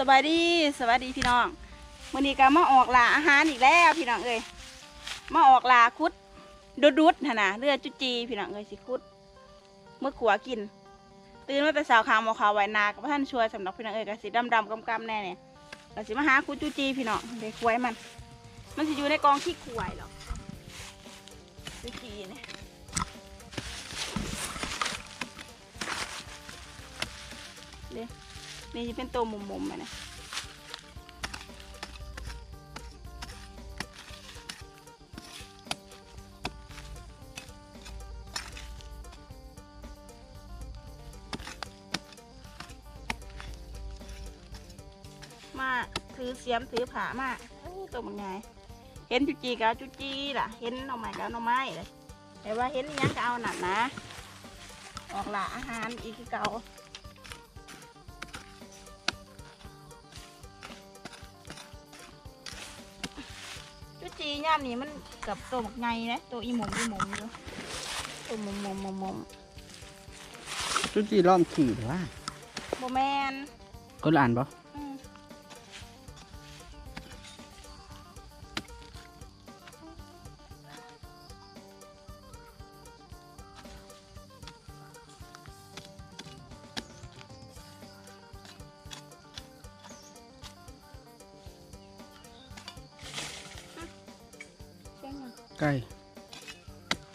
สวัสดีสวัสดีพี่น้องวันนี้ก็มาออกลาอาหารอีกแล้วพี่น้องเอ้ยมาออกลาคุดดุดดุดๆหั่นะเลือดจุจีพี่น้องเอ้ยสิคุดเมื่อขัวกิน ตื่นมาแต่สาวขาวหมอขาวไวนากับท่านช่วยสำหรับพี่น้องเอ้ยก็สิดำดำกำกำแน่เนี่ยก็สิมาหาคุดจุจีพี่น้องเด็กควายมัน มันสิอยู่ในกองขี้ควายหรอกจุจีเนี่ยเด้ นี่จะเป็นตัวมุมๆไปนะมาถือเสียมถือผามาเอ้ตัวมันไงเห็นจุจีก็เอาจุจีล่ะ เห็นหน่อไม้ก็เอาหน่อไม้เลยแต่ว่าเห็นอิหยังก็เอาหนักนะ ออกละอาหารอีกเก่า ย่ามนี้มันกับตัวบักไงนะตัวอีหมมอีหมมอยู่ตัวหมมหมมหมมหมมจุจีล้อมขี่หรือว่าโบแมนก็อ่านปะ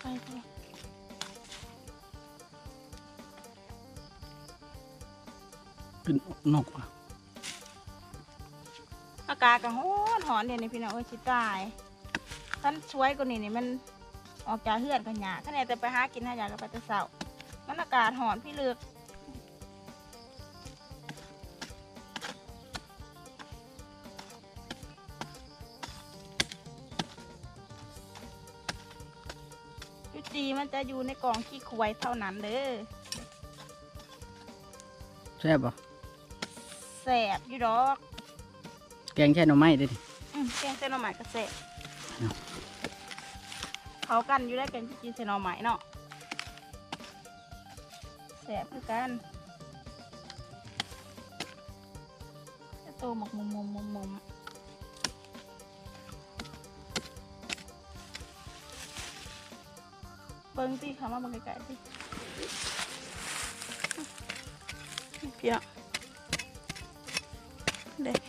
ไปไปเป็นนกอะอากาศก็ฮ้อนหอนเนี่ยนี่พี่น้องเอ้ยชิตายท่านช่วยกว่านี่นี่มันออกจากเฮือนกันหยาขนาดแต่ไปหากินหาอยากกับไปแต่เสามันอากาศหอนพี่เลือก จุจีมันจะอยู่ในกล่องขี้ควายเท่านั้นเด้อแซ่บปะแสบอยู่ดอก แกงแช่หน่อไม้ได้ดิอืมแกงเส้นหน่อไม้ก็แสบเนาะเขากันอยู่ได้แกงจุจีเส้นหน่อไม้เนาะแสบคือกันจะโตหมกมุมมุมมุมมุม บิ้งตีเขามาเบิ้งไกลๆสิพี่น้องเด็ก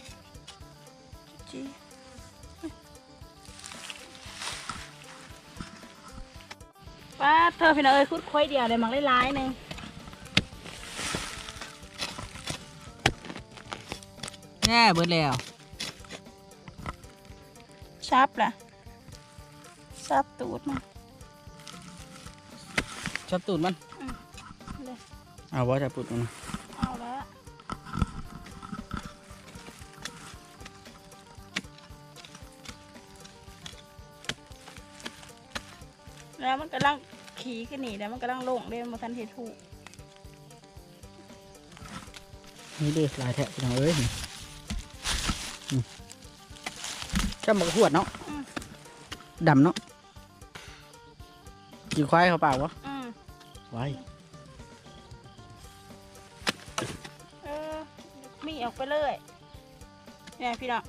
จุจีป้าเธอพี่น้องเอ้ยคุดค่อยเดียวเลยมังไล่ๆหนึ่งแน่เบิดแล้วชับล่ะชับตูดมัน ชอบตูดมันเลยเอาว่าจะปูดมัน เอาแล้วแล้วมันกำลังขี่ขึ้นหนีแล้วมันกำลังลงเด้มาทันเทถูกนี่เด้ลายแทะพี่น้องเอ้ยอืมจำบักหวดเนาะดำเนาะกี่ควายเขาเปล่าวะอืม ไว้เออมีออกไปเลยเนี่ยพี่น้อง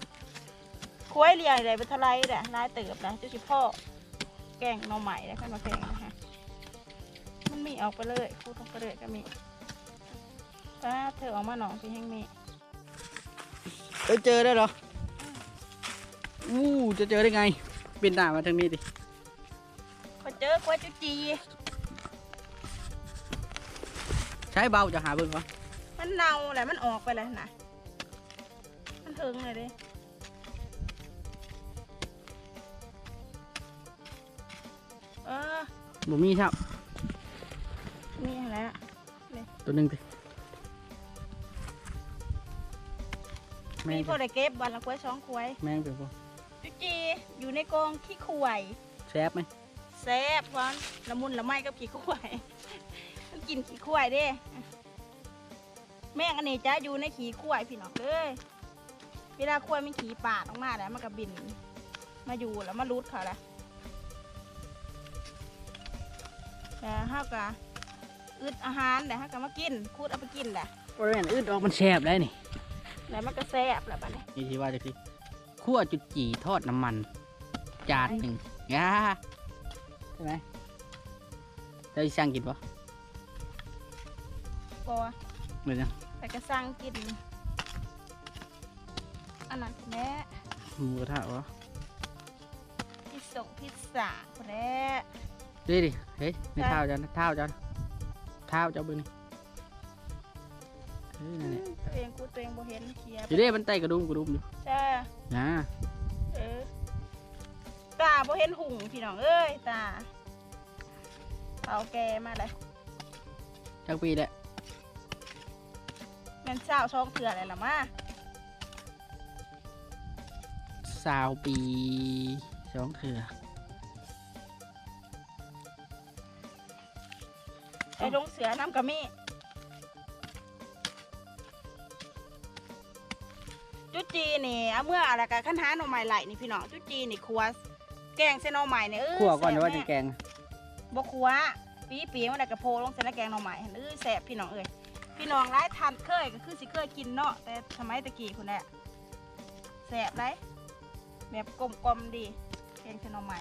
คุ้ยเรียงอะไรเป็นทลายแหละลายเติบนะเจ้าชิพ่อแกงหน่อใหม่แล้วขึ้นมาแกงนะคะมันมีออกไปเลยคูดออกไปเลยก็มีป้าเธอออกมาหนองพี่แห้งมีเอ้ยเจอได้เหรออู้จะเจอได้ไง เป็นหน้ามาทางนี้ดิพอเจอกล้วยจุจี ใช้เบาจะหาเบิ่งวะมันเน่าแหละมันออกไปแล้วนะมันเทิงเลยเด้เออบ่มีครับมีอะไรอะตัวหนึ่งดิแมมีงพวกได้เก็บวันละกล้วยสองกล้วยแมงเป็นพวกจุจีอยู่ในกองขี้ขวยแซ่บไหม แซ่บพอนละมุนละไมกับขี้ขวยมัน กินขี้ขวยเด้แม่งอันนี้จะอยู่ในขี้ขวยพี่น้องเลย เวลาขวยมันขี้ปาดออกมาแล้วมันก็บิน มาอยู่แล้วมารูดเขาแหละแต่ห้ากะอึดอาหารแต่ห้ากะมากินคูดเอาไปกินแหละบริเวณอื่นออกมันแซ่บได้นี่อแล้วมันก็แซ่บแล้วบัดนี้นี่ที่ว่าจะคือคั่วจุดจี่ทอดน้ำมัน จานหนึ่งยาใช่ไหมได้สั่งกินปะ บ่เหมือนยังแต่ก็สั่งกิน อันนั้นแหละหมูกระทะวะพิซซ่งพิซซ่าแหละดูดิเฮ้ยในเท้าเจ้านะเท้าเจ้านะเท้าเจ้าเบึงนี่เฮ้ยนั่นแหละตัวเองกูตัวเองบ่เห็นเคลียร์อยู่เด้มันไตกระดุมกระดุมอยู่จ้านะเออตาบ่เห็นหุงพี่น้องเอ้ยตาเอาแกมาเลยจักปีแหละ แม่นเช้าช่องเถื่ออะไรล่ะมาสาวปีสองเถื่อไอ้ลงเสือน้ำกะมีจุดจีนี่เอาเมื่ออะไรกันขั้นหาหน่อไม้ไหลนี่พี่น้องจุดจีนี่ครัวแกงเส้นหน่อไม้เนี่ยเออคั่วก่อนแซ่จะบว่าแน่จะแกง บกคัวปีปีมันได้กระโพลงเส้นแกงหน่อไม้เห็นเอ้ยแสบพี่น้องเอ้ย พี่น้องร้ายทันเคยก็คือสิเคยกินเนาะแต่สมัยตะกี้คุณแหละแสบไรแบบกลมๆดีแกงเส้นหน่อไม้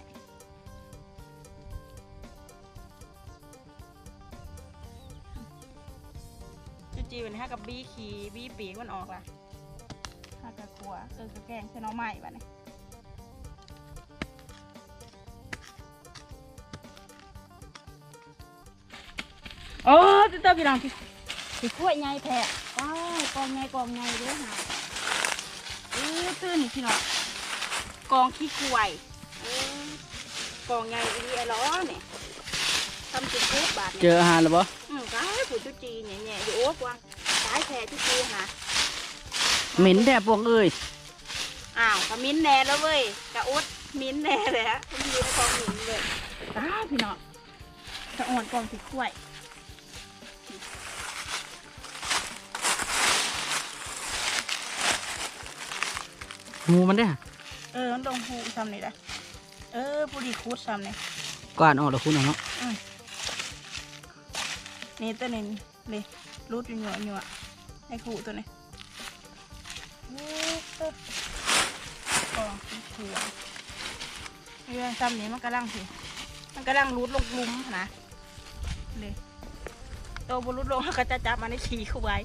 จุจีวันนี้ฮะกับบีขี่บีปีกมันออกล่ะฮะกับครัวเออกับแกงเส้นหน่อไม้บ้านี้โอ้ตุ๊เตอพี่น้องพี่ พี่ขวดใหญ่แท้ว้ายกองใหญ่กองใหญ่เด้อหาเออตื้อนี่พี่น้องกองขี้กล้วยเออกองใหญ่ดีไอ้ล้อเนี่ยทำจุดพูดบาทเจเนี่ยออาหารหรือเปล่าอืมก็ให้ผู้จุจีแง่ๆอยู่โอ้กวางสายแท้จุจีหาเหม็นแดดพวกเอ้ยอ้าวก็มิ้นแน่แล้วเว้ยกะอุดมิ้นแน่เลยฮะมันอยู่ในกองหินเลยตายพี่น้องสะอ่อนกองขี้กล้วย หมูมันได้อเออ มันลงพูซ้ำนี่แหละเออผู้ดีคูดซ้ำนี่ก่อนออกแล้วคุณเอาเนาะนี่ตัวนี้นี่รูดอยู่หยวหยวไอ้ขู่ตัวนี้โอ้เออกองขี้ขวดเรื่องซ้ำนี้มันกำลังสิมันกำลังรูดลงหลุมนะเลยโตบรุดลงเขาก็จะจับมันในขี่เข้าไว้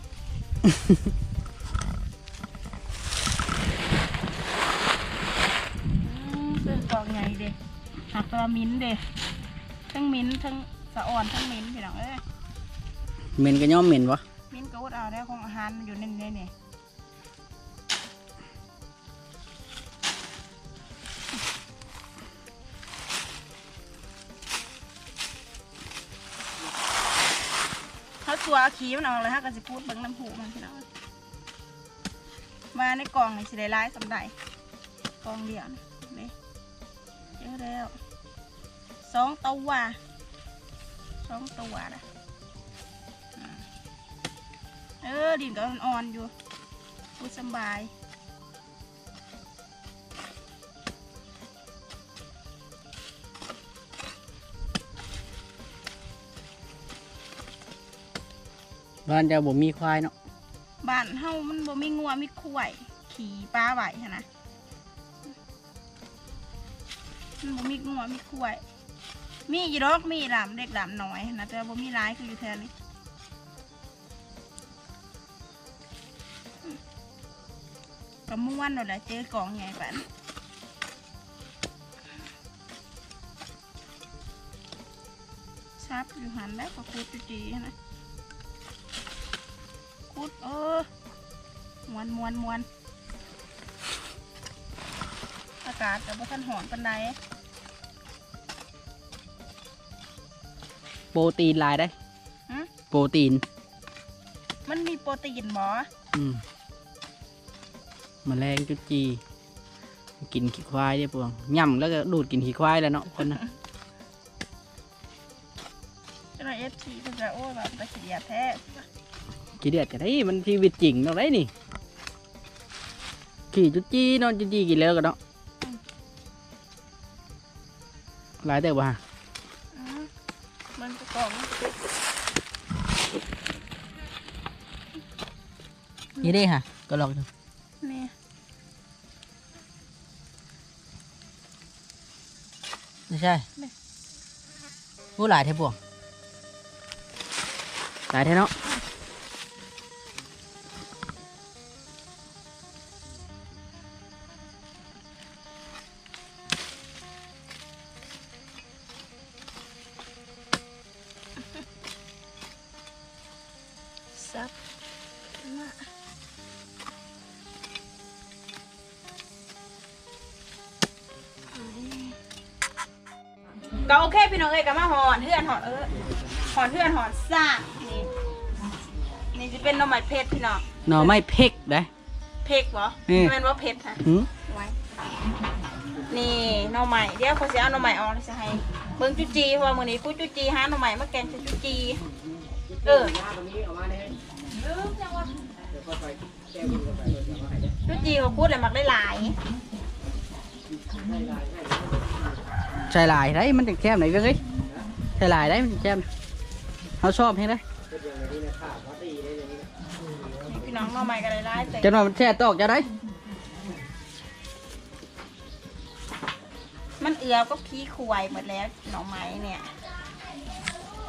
ตัวมิ้นเด้ทั้งมิ้นทั้งสะอ่อนทั้งมิ้นพี่น้องเอ้ยเหม็นก็ย่อมเหม็นวะมิ้นก็อดเอาได้ของอาหารมันอยู่ในนี้นี่เขาตัวขี้มันออกเลยฮะก็สิพูดเบิ่งน้ำหูมันพี่น้องมาในกล่องนี่สิได้ร้ายสำได้กล่องเดียวนี่นี่เยอะแล้วส องตัวสองตัวนะเออดินก็อ่อนๆอยู่พูดสำบายบ้านเจ้าบ่มีควายเนาะบ้านเฮามันบ่มีงัวมีควายขี่ปลาไหวหั้นนะมันบ่มีงัวมีควาย มีอยู่ดอกมีหลามเด็กหลามน้อยนะแต่ว่ามีร้ายคืออยู่แถวนี้ก็ม่วนนั่นแหละเจอกองใหญ่ปันชับอยู่หันแล้วก็คูดจีนนะคุดเออมวนมวนมวนอากาศแต่ว่าท่านหอนปันใด โปรตีนหลายได้ หึโปรตีน มันมีโปรตีนหมออืมแมลงจุดจี กินขี้ควายได้ปวงย่ำแล้วก็ดูดกินขี้ควายแล้วเนาะคนนะเจ้าหน้าเอฟซีก็จะโอ้ยแบบตะเขียบแท้ขี้เดียดกันได้มันชีวิตจริงเนาะได้นี่ขี่จุดจีนอนจุดจีกินแล้วกันเนาะหลายแต่ว่าอืม นี่ได้ค่ะ ก็ลองดูนี่ไม่ใช่ผู้หลายเทปบวงหลายเทเนาะ ก็โอเคพี่น้องเอ้ยก็มาหอนเพื่อนหอนเออหอนเพื่อนหอนซ่านี่นี่จะเป็นหน่อไม้เพชรพี่น้องหน่อไม้เพ็กได้ เพกเหรอนี่เป็นว่าเพชรค่ะหืมไว้นี่หน่อไม้เดี๋ยวเขาจะเอาหน่อไม้ออกแล้วจะให้เบิ้งจุจีเพราะว่ามื้อนี้กูจุจีหาหน่อไม้มาแกงใส่จุจีเออลืมจังวะจุจีเขาพูดอะไรมักได้หลาย ใช่หลายได้มันจะแคบไหนก็เลยใช่หลายได้มันจะแคบเขาชอบให้ได้พี่น้องหน่อไม้กันหลายๆแต่จะนอนมันแช่ตอกจะได้ มันเอือก็ขี้ควายหมดแล้วหน่อไม้เนี่ย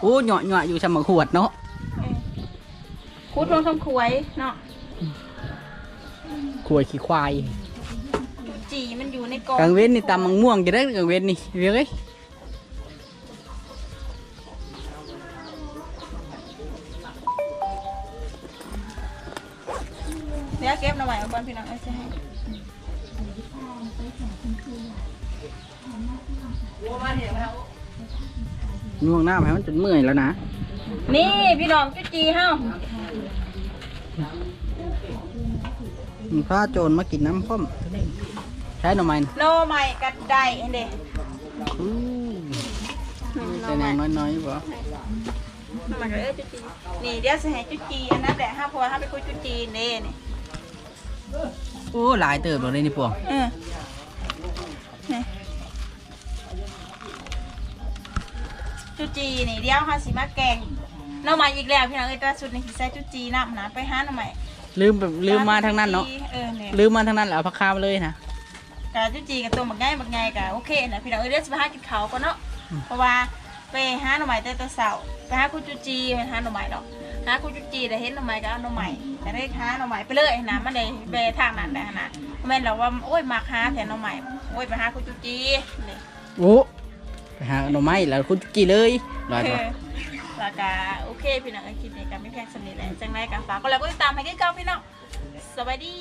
โอ้เหยาะเหยาะอยู่ชำมักขวดเนาะเออคุดลงทั้งควายเนาะขวดขี้ควาย จุจีมันอยู่ในกองกลางเว้นนี่ตำมังม่วงจะได้กลางเว้นนี่เรียกเอ้ยเดี๋ยวเก็บหน่อไม้เอาก่อนพี่น้องเอาจะให้ง่วงหน้าให้มันจนเมื่อยแล้วนะ นี่พี่น้องจุจีเฮามีผ้าโจรมากินน้ำพ่อม ใช้หน่อไม้น่ะหน่อไม้กัดได้เห็นเด้อู้หน่แต่อแนไม้งน้อยๆบ่หน่อไม้ก็เอ้ยจุจีนี่เดี๋ยวจะให้จุจีอันนั้นแหละห้าพอห้าไปคุยจุจีเน่นี่โอ้หลายเติบเลยนี่พวงเออนี่จุจีนี่เดี๋ยวห้าสิมาแกงหน่อไม้อีกแล้วพี่น้องเอ้ยแตว่าสุดนี่สิใส่จุจีน้ำนะไปหาหน่อไม้ลืมแบบลืมมาทางนั้นเนาะเออเนี่ยลืมมาทางนั้นแล้วเอาผักคามาเลยนะ กะจุจีกับตัวบักง่ายบักง่ายกะโอเคนะพี่น้องเอ้ยเดี๋ยวจะไปหากินเขาวก่อนเนาะเพราะว่าไปหาหน่อไม้แต่แตะเสาไปหาคุณจุจีไปหาหน่อไม้ดอกหาคุณจุจีแต่เห็นหน่อไม้ก็เอาหน่อไม้แต่ได้หาหน่อไม้ไปเลยนะมันได้ไปทางนั้นแหละนะแม่นเราว่าโอ้ยมาหาแทนหน่อไม้โอ้ยไปหาคุณจุจีนี่โอ้ไปหาหน่อไม้แล้วคุณกี่เลยลอยเอตัวอแล้วก็โอเคพี่น้องเอ้ยคลิปนี้ก็ไม่แพงสำนิทแหละจังไรกันฝากก็แล้วก็ติดตามให้กันเก่าพี่น้องสวัสดี